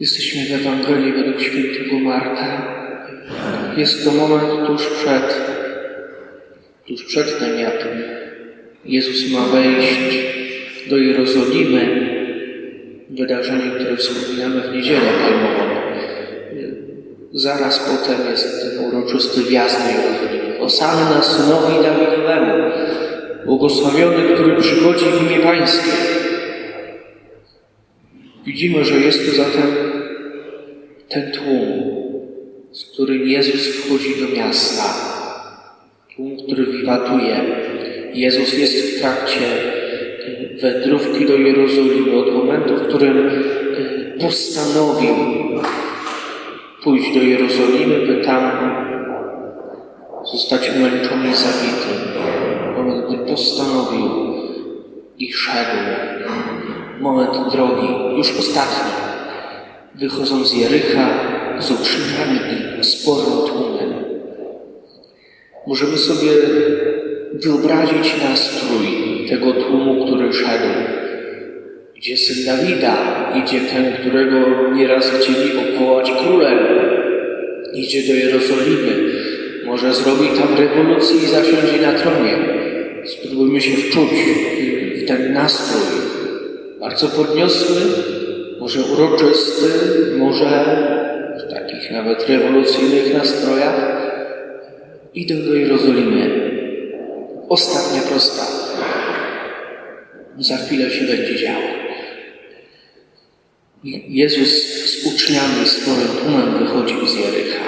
Jesteśmy w Ewangelii według świętego Marka. Jest to moment tuż przed, tuż przed tym, Jezus ma wejść do Jerozolimy. Wydarzenie, które wspominamy w niedzielę palmową. Zaraz potem jest ten uroczysty wjazd do Jerozolimy. Osanna synowi Dawidowemu. Błogosławiony, który przychodzi w imię Pańskie. Widzimy, że jest to zatem ten tłum, z którym Jezus wchodzi do miasta. Tłum, który wiwatuje. Jezus jest w trakcie y, wędrówki do Jerozolimy od momentu, w którym y, postanowił pójść do Jerozolimy, by tam zostać umęczony i zabity. Moment, gdy postanowił i szedł moment drogi, już ostatni, wychodząc z Jericha z uczniami i sporym tłumem. Możemy sobie wyobrazić nastrój tego tłumu, który szedł. Idzie syn Dawida, idzie ten, którego nieraz chcieli obwołać królem. Idzie do Jerozolimy, może zrobi tam rewolucję i zasiądzie na tronie. Spróbujmy się wczuć w ten nastrój, bardzo podniosły, może uroczysty, może w takich nawet rewolucyjnych nastrojach. Idę do Jerozolimy. Ostatnia prosta. Za chwilę się będzie działo. Jezus z uczniami, sporym tłumem wychodził z Jericha.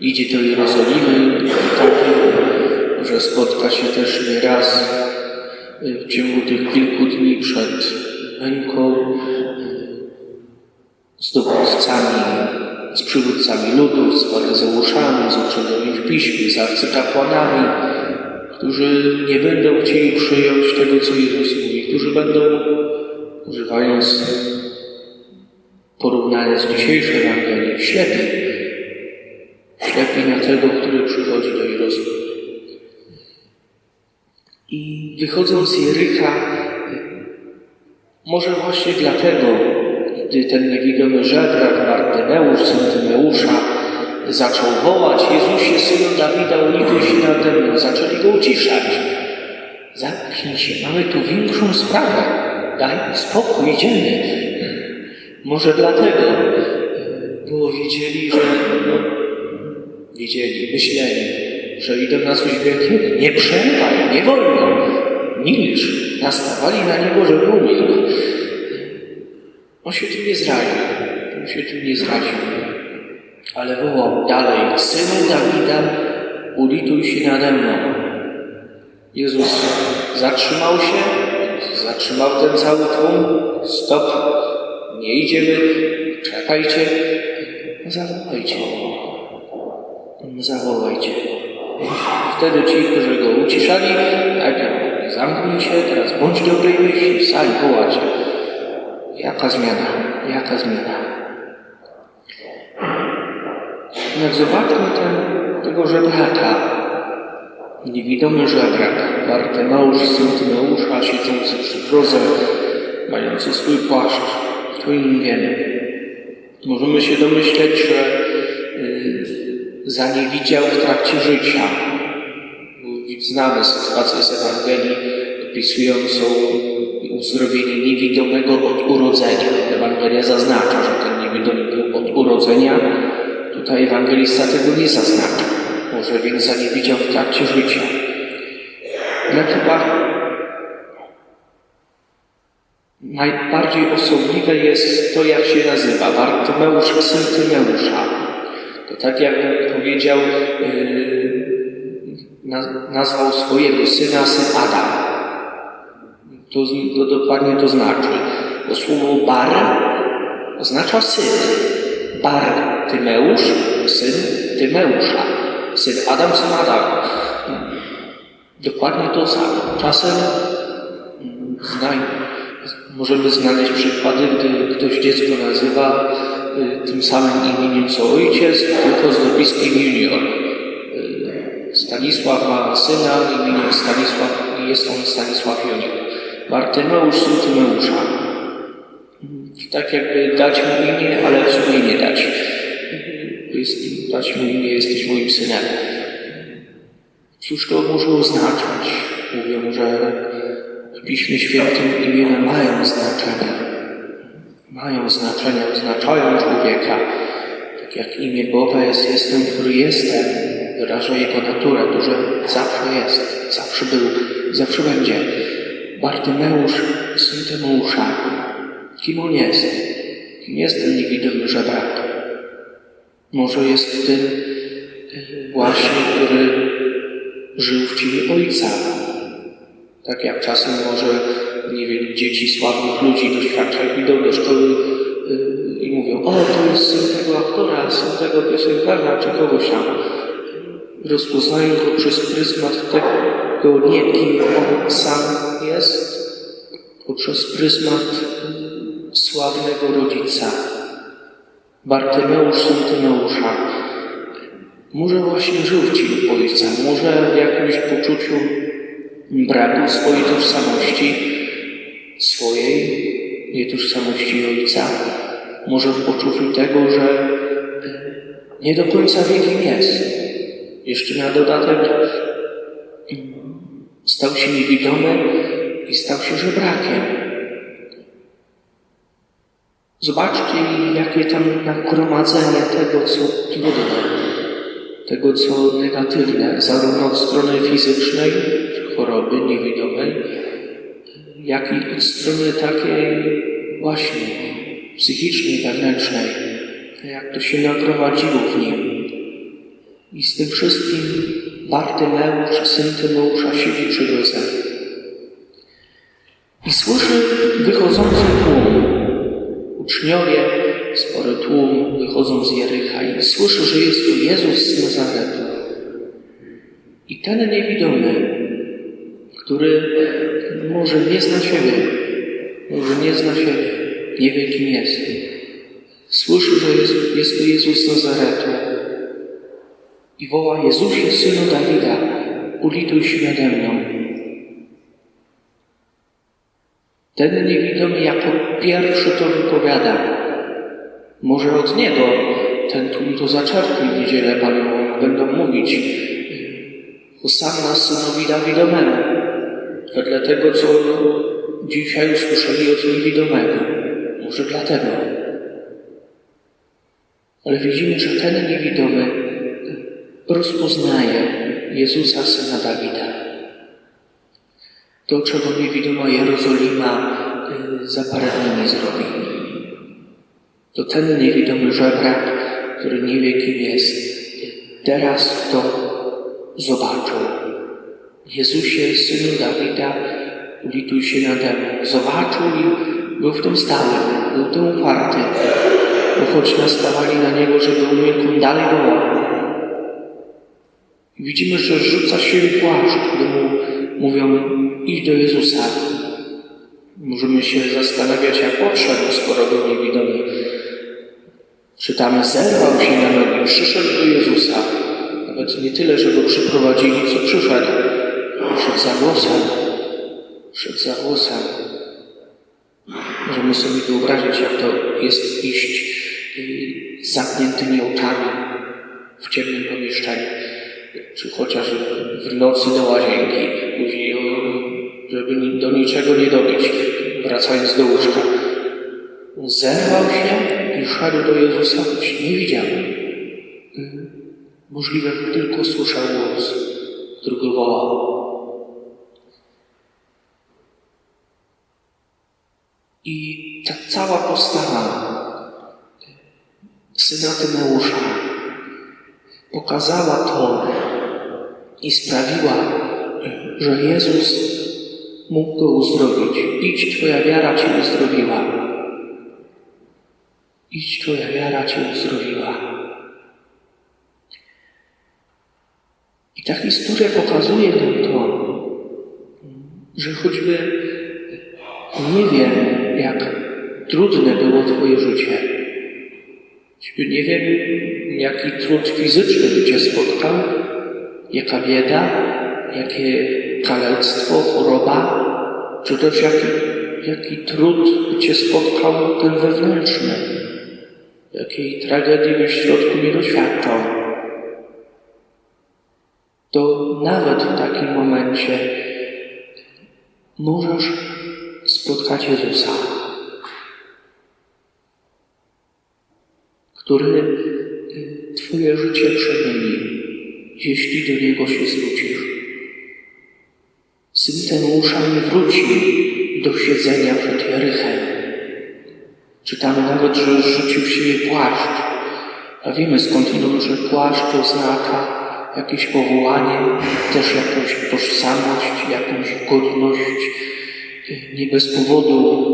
Idzie do Jerozolimy i tam że spotka się też nieraz w ciągu tych kilku dni przed męką z dowódcami, z przywódcami ludu, z faryzeuszami, z uczonymi w piśmie, z arcykapłanami, którzy nie będą chcieli przyjąć tego, co Jezus mówi, którzy będą, używając porównania z dzisiejszej Ewangelii, ślepi. Ślepi na tego, który przychodzi do Jerozolimy. Wychodząc z Jericha, może właśnie dlatego, gdy ten niewidomy żebrak Bartymeusz, syn Tymeusza, zaczął wołać Jezusie, synu Dawida, ulituj się nade mną, zaczęli go uciszać. Zamknij się, mamy tu większą sprawę, daj spokój, idziemy. Może dlatego, bo wiedzieli, że no, wiedzieli, myśleli, że idą na coś wielkiego. Nie przerwaj, nie wolno. Milcz. Nastawali na niego, żeby umilkł. On się tym nie zraził. On się tym nie zraził. Ale wołał dalej, synu Dawida, ulituj się nade mną. Jezus zatrzymał się, zatrzymał ten cały tłum. Stop, nie idziemy, czekajcie, zawołajcie. Zawołajcie. Wtedy ci, którzy go uciszali, najpierw zamknij się, teraz bądź dobrej myśli, sali wołać. Jaka zmiana, jaka zmiana. Jak zobaczmy ten, tego żebraka, niewidomy żebrak, Bartymeusz, syn Tymeusza, siedzący przy drodze, mający swój płaszcz, to im wiemy. Możemy się domyśleć, że yy, zaniewidział w trakcie życia. Znamy sytuację z Ewangelii opisującą uzdrowienie niewidomego od urodzenia. Ewangelia zaznacza, że ten niewidomy był od urodzenia. Tutaj ewangelista tego nie zaznacza. Może więc zaniewidział w trakcie życia. Ale chyba najbardziej osobliwe jest to, jak się nazywa. Bartymeusz, syn Tymeusza. To tak jakbym powiedział, yy, nazwał swojego syna syn Adam. To, to dokładnie to znaczy. Bo słowo bar oznacza syn. Bar Tymeusz, syn Tymeusza. Syn Adam, syn Adam. Dokładnie to samo. Czasem znaj, możemy znaleźć przykłady, gdy ktoś dziecko nazywa tym samym imieniem co ojciec, tylko z dopiskiem junior. Stanisław ma syna imieniem Stanisław i jest on Stanisław junior. Bartymeusz syn Tymeusza. tak jakby dać mu imię, ale w sumie nie dać. Jest, dać mu imię, jesteś moim synem. Cóż to może oznaczać? Mówią, że w Piśmie Świętym imiona mają znaczenie. Mają znaczenie, oznaczają człowieka. Tak jak imię Boga jest jestem, który jestem, wyraża jego naturę, to że zawsze jest, zawsze był, zawsze będzie. Bartymeusz, syn Tymeusza. Kim on jest? Kim jest ten niewidomy żebrak? Może jest tym y, właśnie, który żył w ciele Ojca. Tak jak czasem może, nie wiem, dzieci sławnych ludzi doświadczają, idą do szkoły y, i mówią, o, to jest syn tego aktora, syn tego piosenkarza, czy kogoś tam. Rozpoznają go przez pryzmat tego, nie kim on sam jest, tylko przez pryzmat sławnego rodzica. Bartymeusz, syn Tymeusza. Może właśnie żył w ciele Ojca, może w jakimś poczuciu braku swojej tożsamości, swojej nietożsamości Ojca, może w poczuciu tego, że nie do końca wie kim jest. Jeszcze na dodatek stał się niewidomy i stał się żebrakiem. Zobaczcie, jakie tam nagromadzenie tego, co trudne, tego, co negatywne, zarówno od strony fizycznej, choroby niewidomej, jak i od strony takiej właśnie psychicznej, wewnętrznej, jak to się nagromadziło w nim. I z tym wszystkim Bartymeusz, syn Tymeusza, siedzi przy drodze. I słyszy wychodzący tłum. Uczniowie, spory tłum, wychodzą z Jericha i słyszy, że jest to Jezus z Nazaretu. I ten niewidomy, który może nie zna siebie, może nie zna siebie, nie wie kim jest. Słyszy, że jest, jest Jezus z Nazaretu i woła Jezusie, Synu Dawida, ulituj się nade mną. Ten niewidomy jako pierwszy to wypowiada. Może od niego ten tłum to zaczerpnie w niedzielę Panu będą mówić Hosanna synowi Dawidomemu. Wedle tego, co dzisiaj usłyszeli od niewidomego. Może dlatego. Ale widzimy, że ten niewidomy rozpoznaje Jezusa, Syna Dawida. To, czego niewidoma Jerozolima y, za parę dni nie zrobi. To ten niewidomy żebrak, który nie wie, kim jest, teraz to zobaczył. Jezusie, Synu Dawida, ulituj się nade mną. Zobaczył i był w tym stały, był tym uparty. Bo choć nastawali na niego, żeby umilkł, dalej wołał. Widzimy, że rzuca się płaszcz, kiedy mu mówią idź do Jezusa. Możemy się zastanawiać, jak podszedł, skoro był niewidomy. Czytamy, zerwał się na nogi, przyszedł do Jezusa. Nawet nie tyle, że go przyprowadzili, co przyszedł. Szedł za głosem. Szedł za głosem. Możemy sobie wyobrazić, jak to jest iść y, zamkniętymi oczami w ciemnym pomieszczeniu czy chociaż w nocy do łazienki, później, żeby do niczego nie dobić, wracając do łóżka. Zerwał się i szedł do Jezusa, choć nie widział. Możliwe, że tylko słyszał głos, który go wołał. I ta cała postawa syna Tymeusza pokazała to i sprawiła, że Jezus mógł go uzdrowić. Idź, Twoja wiara Cię uzdrowiła. Idź, Twoja wiara Cię uzdrowiła. I ta historia pokazuje nam to, że choćby nie wiem, jak trudne było Twoje życie, choćby nie wiem, jaki trud fizyczny by Cię spotkał, jaka bieda, jakie kalectwo, choroba, czy też jaki jaki trud Cię spotkał ten wewnętrzny, jakiej tragedii byś w środku nie doświadczał, to nawet w takim momencie możesz spotkać Jezusa, który Twoje życie przemieni, jeśli do Niego się zwrócisz. Syn Temeusza nie wrócił do siedzenia przed Jerychem. Czytamy nawet, że rzucił w siebie płaszcz. A wiemy skądinąd, że płaszcz oznacza jakieś powołanie, też jakąś tożsamość, jakąś godność. Nie bez powodu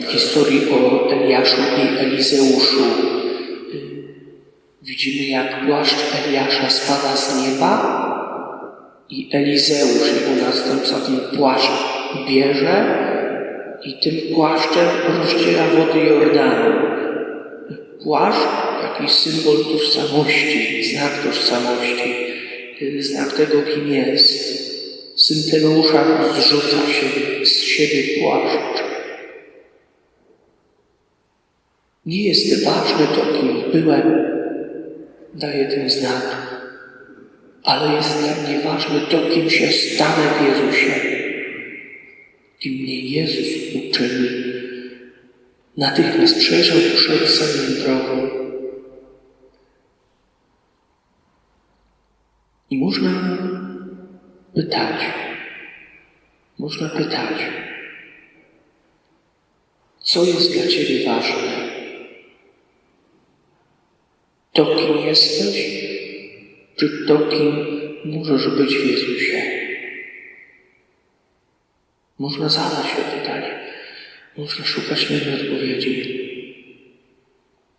w historii o Eliaszu i Elizeuszu widzimy, jak płaszcz Eliasza spada z nieba i Elizeusz, jego następca, ten płaszcz bierze i tym płaszczem rozdziela wody Jordanu. Płaszcz, jakiś symbol tożsamości, znak tożsamości, znak tego, kim jest. Syn Temeusza zrzuca siebie, z siebie płaszcz. Nie jest ważne to, kim byłem, daje ten znak, ale jest dla mnie ważne to, kim się stanę w Jezusie, kim mnie Jezus uczyni. Natychmiast przejrzał przed samym drogą. I można pytać, można pytać, co jest dla Ciebie ważne? To, kim jesteś, czy to, kim możesz być w Jezusie? Można zadać to pytanie, można szukać na nie odpowiedzi.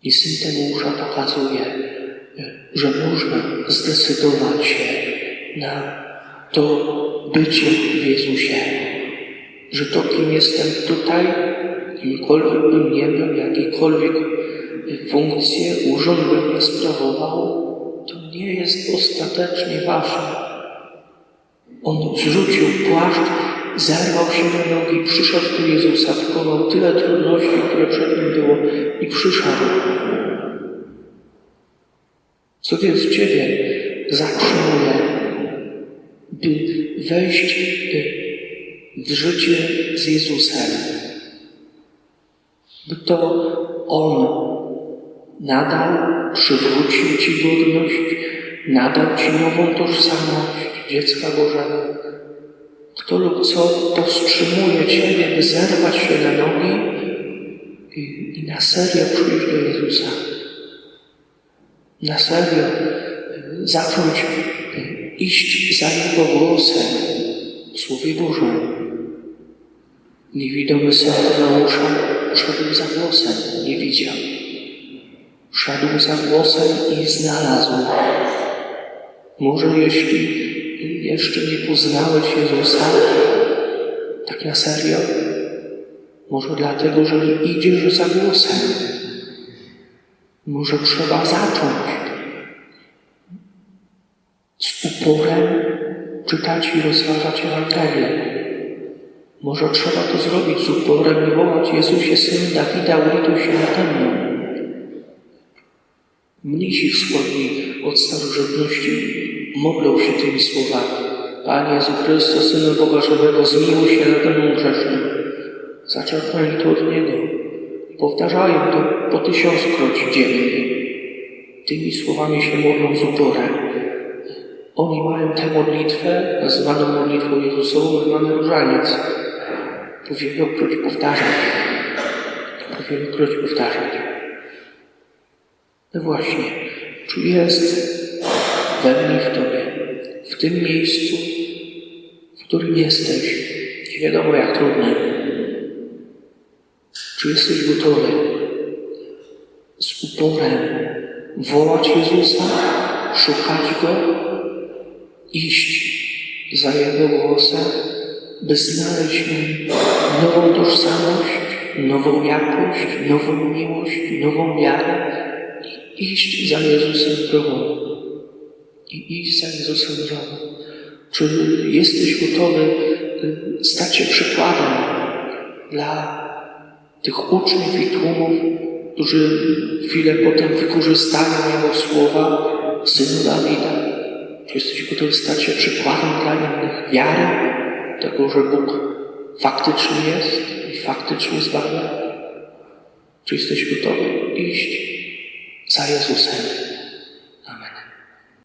I syn Temeusza pokazuje, że można zdecydować się na to bycie w Jezusie. Że to, kim jestem tutaj, kimkolwiek bym nie był, jakikolwiek funkcję, urząd nie sprawował, to nie jest ostatecznie ważne. On zrzucił płaszcz, zerwał się na nogi, przyszedł do Jezusa, pokonał tyle trudności, które przed nim było i przyszedł. Co więc Ciebie zatrzymuje, by wejść w życie z Jezusem? By to On nadal przywrócił Ci godność, nadał Ci nową tożsamość dziecka Bożego. Kto lub co powstrzymuje Ciebie, by zerwać się na nogi i, i na serio przyjść do Jezusa. Na serio zacząć y, iść za Jego głosem w Słowie Bożym. Niewidomy syn Tymeusza szedł za głosem, nie widział. Szedł za głosem i znalazł. Może jeśli jeszcze nie poznałeś Jezusa, tak na serio, może dlatego, że nie idziesz za głosem. Może trzeba zacząć z uporem czytać i rozważać Ewangelię. Może trzeba to zrobić z uporem i wołać Jezusie, Synu Dawida, ulituj się nade mną. Mnisi wschodni od starożytności modlą się tymi słowami. Panie Jezu Chrysto, Synu Boga Żywego, zmiłuj się nade mną grzesznym. Zaczerpnęli to od Niego i powtarzają to po tysiąckroć dziennie. Tymi słowami się modlą z uporem. Oni mają tę modlitwę, nazywaną modlitwą Jezusową, mamy różaniec. Po powtarzać. Po powtarzać. No właśnie, czy jest we mnie w Tobie, w tym miejscu, w którym jesteś, nie wiadomo jak trudne, czy jesteś gotowy z uporem wołać Jezusa, szukać Go, iść za Jego głosem, by znaleźć nową tożsamość, nową jakość, nową miłość, nową wiarę iść za Jezusem drogą. I iść za Jezusem drogą. Czy jesteś gotowy y, stać się przykładem dla tych uczniów i tłumów, którzy chwilę potem wykorzystają Jego słowa, Synu Dawida? Czy jesteś gotowy stać się przykładem dla innych wiary, tego, że Bóg faktycznie jest i faktycznie zbawia? Czy jesteś gotowy iść sabe su ser.